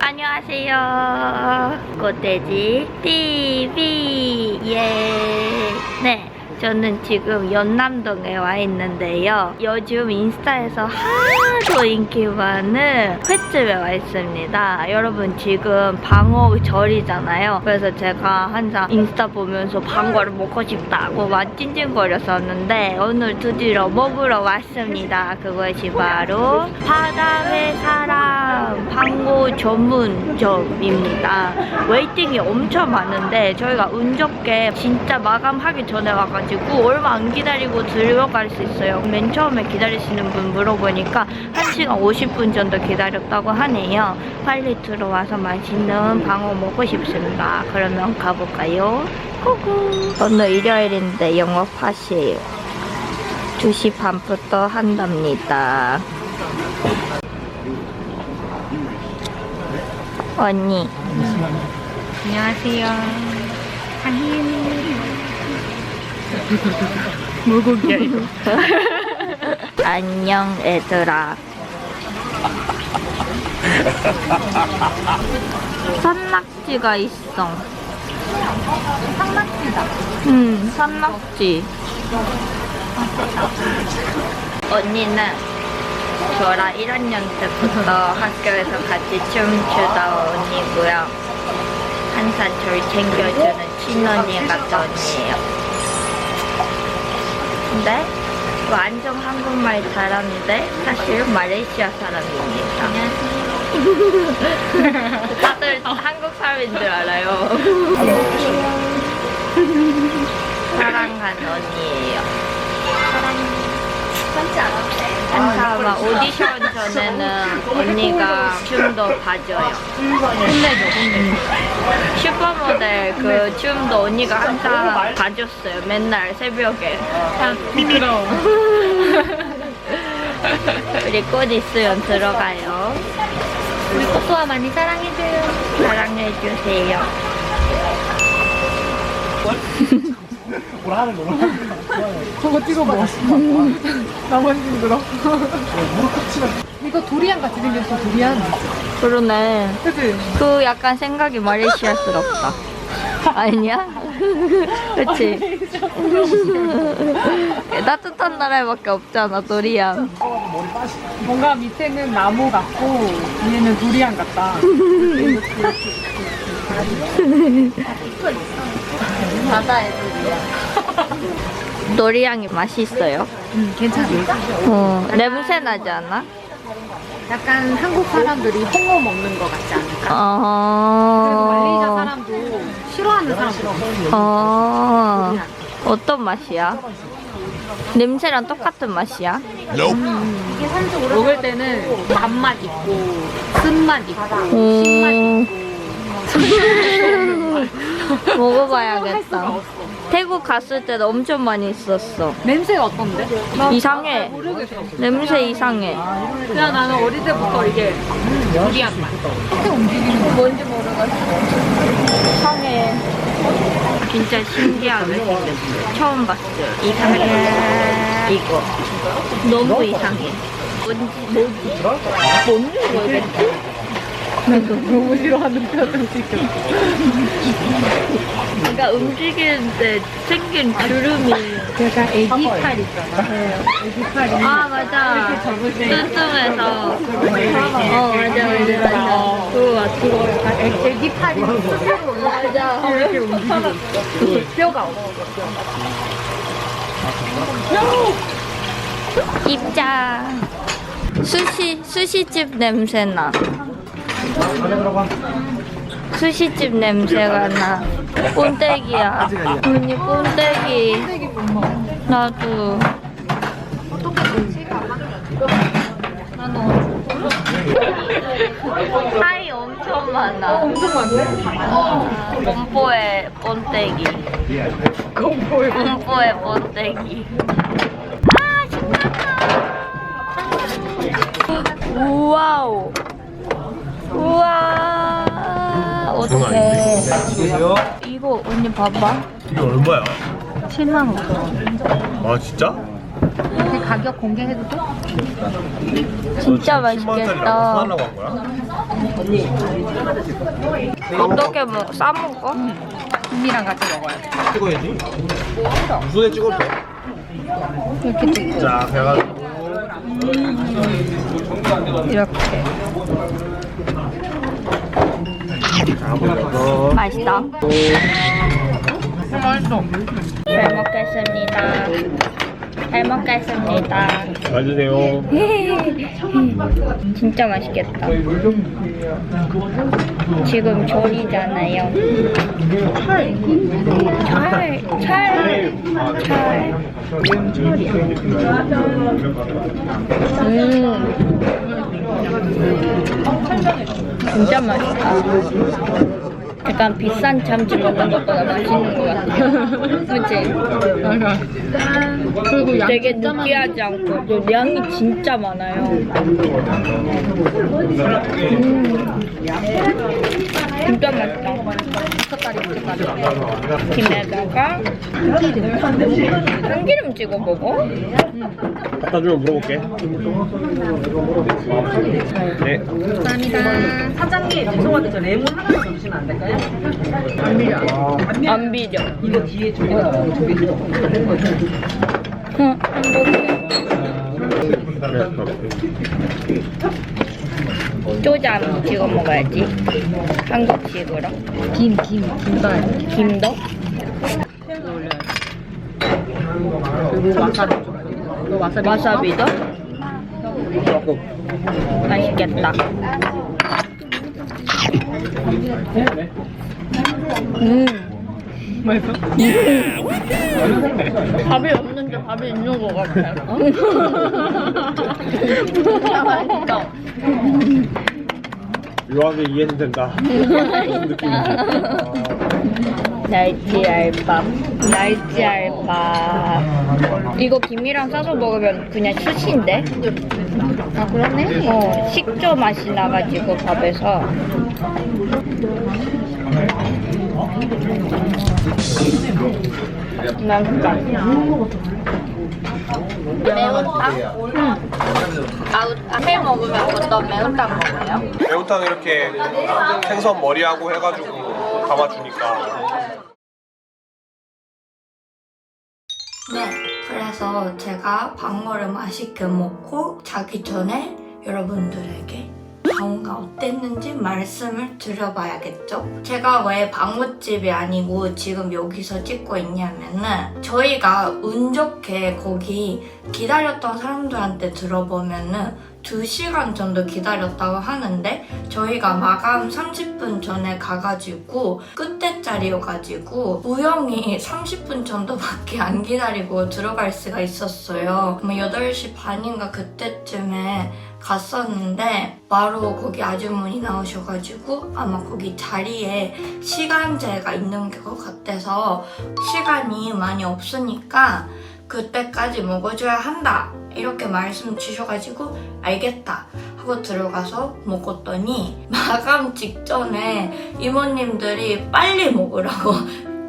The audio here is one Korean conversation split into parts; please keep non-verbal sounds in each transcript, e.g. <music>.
안녕하세요. 고돼지 TV 예. 네. 저는 지금 연남동에 와 있는데요. 요즘 인스타에서 하도 인기 많은 횟집에 와 있습니다. 여러분 지금 방어절이잖아요. 그래서 제가 항상 인스타 보면서 방어를 먹고 싶다고 막 찡찡거렸었는데 오늘 드디어 먹으러 왔습니다. 그것이 바로 바다회 사람 방어 전문점입니다. 웨이팅이 엄청 많은데 저희가 운 좋게 진짜 마감하기 전에 와가지고 얼마 안 기다리고 들어갈 수 있어요. 맨 처음에 기다리시는 분 물어보니까 1시간 50분 정도 기다렸다고 하네요. 빨리 들어와서 맛있는 방어 먹고 싶습니다. 그러면 가볼까요? 고고. 오늘 일요일인데 영업하세요. 2시 반부터 한답니다. 언니. 안녕하세요. 한희입니다. 물고기야 이거. <laughs> 안녕 애들아. 산낙지가 있어. 상낙지다. 응 산낙지. 언니는 저랑 1학년 때부터 학교에서 같이 춤추다 언니고요. 항상 저를 챙겨주는 친언니 같은 언니예요 근데 완전 한국말 잘하는데 사실 말레이시아 사람입니다. <laughs> 다들 한국 사람인 줄 알아요. 사랑하는 언니예요. 항상 막 오디션 전에는 언니가 춤도 봐줘요. 슈퍼모델 그 춤도 언니가 항상 봐줬어요. 맨날 새벽에. 부끄러워. <laughs> 우리 꽃 있으면 들어가요. 우리 코코아 많이 사랑해줘요. 사랑해주세요. 뭐라 하는 거 뭐라 하는 거 저거 찍어 먹어 나만 힘들어 무릎 치면 이거 도리안 같이 생겼어, 도리안. 그러네. 그치? 그 약간 생각이 말레이시아스럽다. 아니야? <laughs> 그치? <laughs> 따뜻한 나라에밖에 없잖아, 도리안. 머리 뭔가 밑에는 나무 같고, 위에는 도리안 같다. <laughs> 바다의 도리안. 도리안이 맛있어요. 음, 괜찮아. 어, 냄새 나지 않아? 약간 한국 사람들이 홍어 먹는 거 같지 않을까? 그리고 어. 말레이시아 사람도 싫어하는 사람도. 어. 어떤 맛이야? 냄새랑 똑같은 맛이야? 먹을 때는 단맛 있고, 쓴맛 있고, 신맛 음. 있고. <laughs> 먹어봐야겠다. 태국 갔을 때도 엄청 많이 있었어. 냄새가 어떤데? 나 이상해. 모르겠어. 냄새 이상해. 그냥 나는 어릴 때부터 이게 도리안 맛. 뭔지 모르겠어. 이상해. 진짜 신기하게 생겼어. 처음 봤어요. 이상해. 이거. 너무 이상해. 뭔지, 뭐지? 뭔지 모르겠지? 너무 싫어하는 표정 지금. 그러니까 움직이는데 생긴 주름이. 약간 애기 팔 있잖아. 애기 팔이. 아, 맞아. 이렇게 접으세요. 뚱뚱해서. 어, 맞아, 맞아, 맞아. 그거 애, 애기 팔이 스스로 올라가. 맞아. 이렇게 움직이고 있어. 뼈가 없어. 입장. 수시, 수시집 냄새 나. 수시집 냄새가 나. 꼰대기야. 언니 꼰대기. 나도. 사이 엄청 많아. 엄청 많네? 공포의 꼰대기. 공포에. 공포의 꼰대기. 아, 신난다. 우와우. 우와. 어떡해. 계세요? 이거 언니 봐봐. 이게 얼마야? 7만 5천 원. 아 진짜? 그 가격 공개해도 돼? 진짜 10만 원짜리 맛있겠다. 하려고 한 거야? 어떻게 먹, 싸먹어? 김이랑 같이 먹어야 돼. 찍어야지. 손에 찍어도 돼. 이렇게 찍고. 자, 그래가지고 이렇게. 맛있다. 맛있어. 잘 먹겠습니다. 잘 먹겠습니다. 잘 드세요. <laughs> 진짜 맛있겠다. 지금 절이잖아요. 찰, 찰, 찰. 음. 진짜 맛있다. 약간 비싼 참치 먹는 것보다 맛있는 것 같아. 그치? 그리고 양 되게 진짜 느끼하지 않고 또 양이 진짜 많아요. 음. 진짜 맛있다. 김에다가 참기름 찍어 먹어? 갖다 주면 물어볼게. 네. 감사합니다. 사장님 죄송한데 저 레몬 하나만 더 주시면 안 될까요? 안 빌려. 안 비려. 이거 뒤에 저기 저기 응, 행복해. 쪼잔 찍어 먹어야지. 한국식으로. 김, 김, 김발. 김도? 그리고 와사비. 너 와사비. 와사비도? 맛있겠다. 음. 맛있어? <laughs> 밥이 없 는데 밥이 있는 것 같아. 진짜 맛있어. 묘하게 이해는 된다. <laughs> 무슨 느낌인지. 날치 알밥. 날치 알밥. 이거 김이랑 싸서 먹으면 그냥 스시인데? 아, 그렇네? 어, 식초 맛이 나가지고 밥에서. 맛있다. 매운탕? 응. 아, 회 먹으면 어떤 매운탕 먹어요? 매운탕 이렇게 생선 머리하고 해가지고 담아주니까. 네, 그래서 제가 방어를 맛있게 먹고 자기 전에 여러분들에게 방어가 어땠는지 말씀을 드려봐야겠죠? 제가 왜 방어집이 아니고 지금 여기서 찍고 있냐면은 저희가 운 좋게 거기 기다렸던 사람들한테 들어보면은 2시간 정도 기다렸다고 하는데 저희가 마감 30분 전에 가가지고 끝에 자리여가지고 우영이 30분 정도밖에 안 기다리고 들어갈 수가 있었어요. 뭐 8시 반인가 그때쯤에 갔었는데 바로 거기 아주머니 나오셔가지고 아마 거기 자리에 시간제가 있는 것 같아서 시간이 많이 없으니까 그때까지 먹어줘야 한다 이렇게 말씀 주셔가지고 알겠다 하고 들어가서 먹었더니 마감 직전에 이모님들이 빨리 먹으라고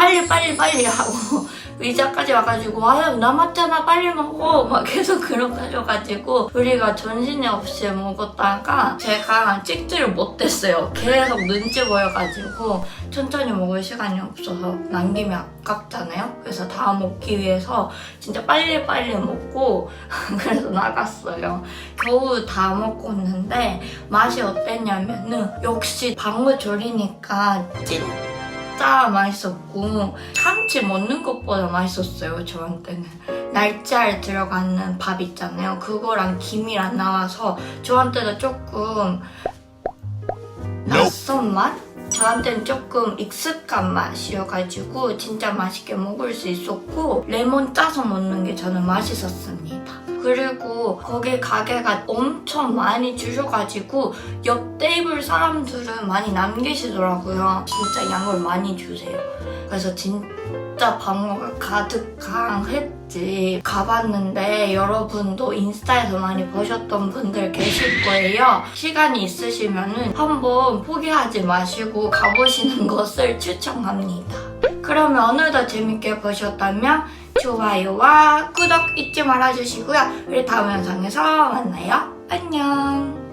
빨리 빨리 빨리 하고. <laughs> 의자까지 와가지고 아유 남았잖아 빨리 먹어. 막 계속 그러고 하셔가지고 우리가 정신이 없이 먹었다가 제가 찍지를 못했어요. 계속 눈치 보여가지고 천천히 먹을 시간이 없어서 남김이 아깝잖아요. 그래서 다 먹기 위해서 진짜 빨리 빨리 먹고 <laughs> 그래서 나갔어요. 겨우 다 먹고 있는데 맛이 어땠냐면은 역시 방어조리니까 진짜 맛있었고 참치 먹는 것보다 맛있었어요 저한테는 날치알 들어가는 밥 있잖아요 그거랑 김이랑 나와서 저한테도 조금 낯선 맛? 저한테는 조금 익숙한 맛이어가지고 진짜 맛있게 먹을 수 있었고 레몬 짜서 먹는 게 저는 맛있었습니다. 그리고 거기 가게가 엄청 많이 주셔가지고 옆 테이블 사람들은 많이 남기시더라고요. 진짜 양을 많이 주세요. 그래서 진짜 방어가 가득했지. 가봤는데 여러분도 인스타에서 많이 보셨던 분들 계실 거예요. 시간이 있으시면은 한번 포기하지 마시고 가보시는 것을 추천합니다. 그러면 오늘도 재밌게 보셨다면 좋아요와 구독 잊지 말아주시고요. 우리 다음 영상에서 만나요. 안녕.